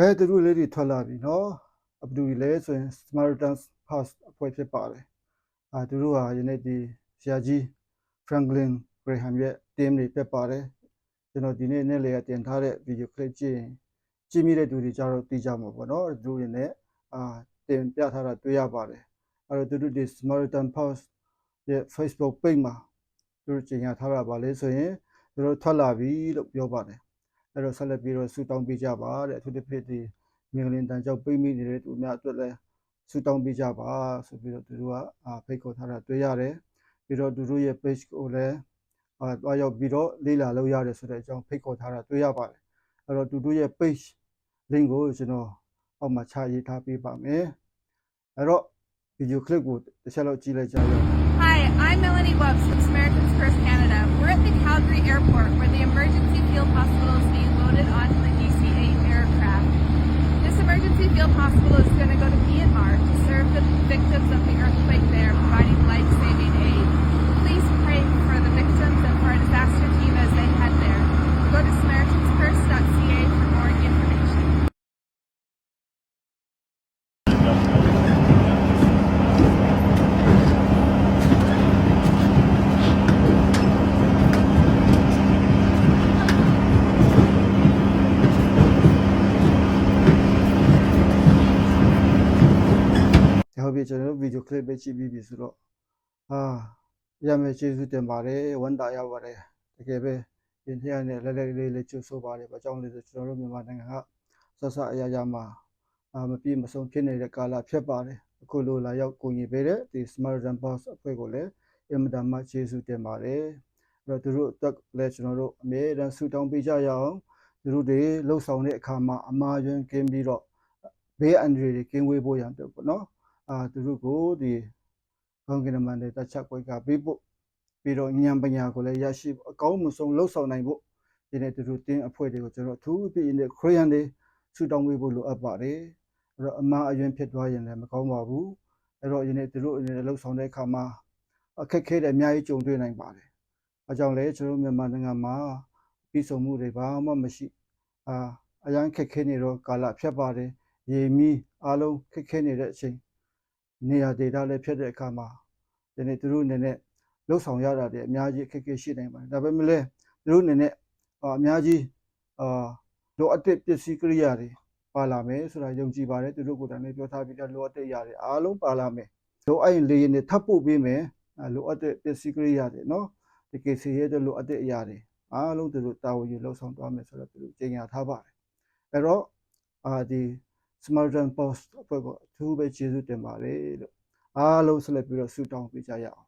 ကဲသူတို့လေးတွေထွက်လာပြီနော်အပတူတွေလဲဆိုရင် Samaritan Pass အဖွဲ့ဖြစ်ပါတယ်အာသူတို့ဟာယနေ့ဒီဆရာကြီး Franklin Graham ရဲ့ team တွေဖြစ်ပါတယ်ကျွန်တော်ဒီနေ့နေ့လေတင်ထားတဲ့ video clip ကြည့်ရင်ကြည့်မိတဲ့သူတွေကြတော့သိကြမှာပေါ့နော်သူတို့တွေနဲ့အာတင်ပြထားတာတွေ့ရပါတယ်အဲ့တော့သူတို့ဒီ Samaritan Pass ရဲ့ Facebook page မှာသူတို့ကြေညာထားတာပါလေဆိုရင်သူတို့ထွက်လာပြီလို့ပြောပါတယ် အဲ့တော့ဆက်လက်ပြီးတော့ဆူတောင်းပေးကြပါတဲ့အထူးသဖြင့်ဒီမြင်ကလင်တန်ကြောက်ပိတ်မိနေတဲ့သူများအတွက်လည်းဆူတောင်းပေးကြပါဆိုပြီးတော့သူတို့ကအာဖိတ်ခေါ်ထားတာတွေ့ရတယ်ပြီးတော့သူတို့ရဲ့ page ကိုလည်းအာတွားရောက်ပြီးတော့လေ့လာလုပ်ရတယ်ဆိုတဲ့အကြောင်းဖိတ်ခေါ်ထားတာတွေ့ရပါတယ်အဲ့တော့သူတို့ရဲ့ page link ကိုကျွန်တော်အောက်မှာချရေးထားပေးပါမယ်အဲ့တော့ video clip ကိုတစ်ချက်လောက်ကြည့်လိုက်ကြရအောင် Hi, I'm Melanie Webbs from Samaritans emergency field hospital is going to go to Myanmar to serve the victims of the earthquake ဟုတ်ပြီကျွန်တော်တို့ဗီဒီယိုကလစ်ပဲကြည့်ပြီးပြီဆိုတော့အာရမယ်ကျေးဇူးတင်ပါတယ်ဝန်တာရပါတယ်တကယ်ပဲဒီနေ့ရနဲ့လက်လက်လေးလေးကျုပ်ဆိုပါတယ်ဘာကြောင့်လဲဆိုကျွန်တော်တို့မြန်မာနိုင်ငံကဆက်ဆက်အရာရာမှာအာမပြေမဆုံးဖြစ်နေတဲ့ကာလဖြစ်ပါတယ်အခုလိုလာရောက်ကိုကြီးပေးတဲ့ဒီ Samaritan Boss အဖွဲ့ကိုလည်းအင်မတန်မှကျေးဇူးတင်ပါတယ်အဲ့တော့သူတို့အတွက်လည်းကျွန်တော်တို့အမြဲတမ်းဆုတောင်းပေးကြရအောင်သူတို့တွေလှုပ်ဆောင်တဲ့အခါမှာအမှားယွင်းကင်းပြီးတော့ဘေးအန္တရာယ်တွေကင်းဝေးဖို့ရန်အတွက်ပေါ့နော် အာသူတို့ကိုဒီကောင်းကင်နမန်တဲ့တချက်ကွက်ကပေးဖို့ပြီးတော့ဉာဏ်ပညာကိုလည်းရရှိဖို့အကောင်းမဆုံးလှုပ်ဆောင်နိုင်ဖို့ဒီနေ့သူတို့တင်းအဖွဲ့တွေကိုကျွန်တော်အထူးပြီးနေခရီးယန်တွေဆူတောင်းပေးဖို့လိုအပ်ပါတယ်အဲ့တော့အမှားအယွင်းဖြစ်သွားရင်လည်းမကောင်းပါဘူးအဲ့တော့ဒီနေ့သူတို့အနေနဲ့လှုပ်ဆောင်တဲ့အခါမှာအခက်ခဲတွေအများကြီးကြုံတွေ့နိုင်ပါတယ်အကြောင်းလဲကျွန်တော်မြန်မာနိုင်ငံမှာပြည်စုံမှုတွေဘာမှမရှိအာအရန်ခက်ခဲနေတော့ကာလဖြတ်ပါတယ်ရေမီအားလုံးခက်ခဲနေတဲ့အချိန် နေရာဒေတာလည်းဖြစ်တဲ့အခါမှာဒီနေ့သူတို့အနေနဲ့လှုပ်ဆောင်ရတာတွေအများကြီးအခက်အခဲရှိနိုင်ပါတယ်ဒါပေမဲ့လည်းသူတို့အနေနဲ့အာအများကြီးအာလိုအပ်တဲ့ပစ္စည်းကိရိယာတွေပါလာမယ်ဆိုတာယုံကြည်ပါတယ်သူတို့ကိုယ်တိုင်လည်းပြောထားပြီးသားလိုအပ်တဲ့အရာတွေအားလုံးပါလာမယ်လိုအပ်ရင်လေရင်တွေထပ်ပို့ပေးမယ်အာလိုအပ်တဲ့ပစ္စည်းကိရိယာတွေနော်ဒီကေစီရဲ့လိုအပ်တဲ့အရာတွေအားလုံးသူတို့တာဝန်ယူလှုပ်ဆောင်သွားမယ်ဆိုတော့သူတို့ကြေညာထားပါတယ်အဲ့တော့အာဒီ Samaritan Post အဖွဲ့ကအထူးပဲကျေးဇူးတင်ပါတယ်လို့အားလုံးဆက်လက်ပြီးတော့ဆုတောင်းပေးကြရအောင်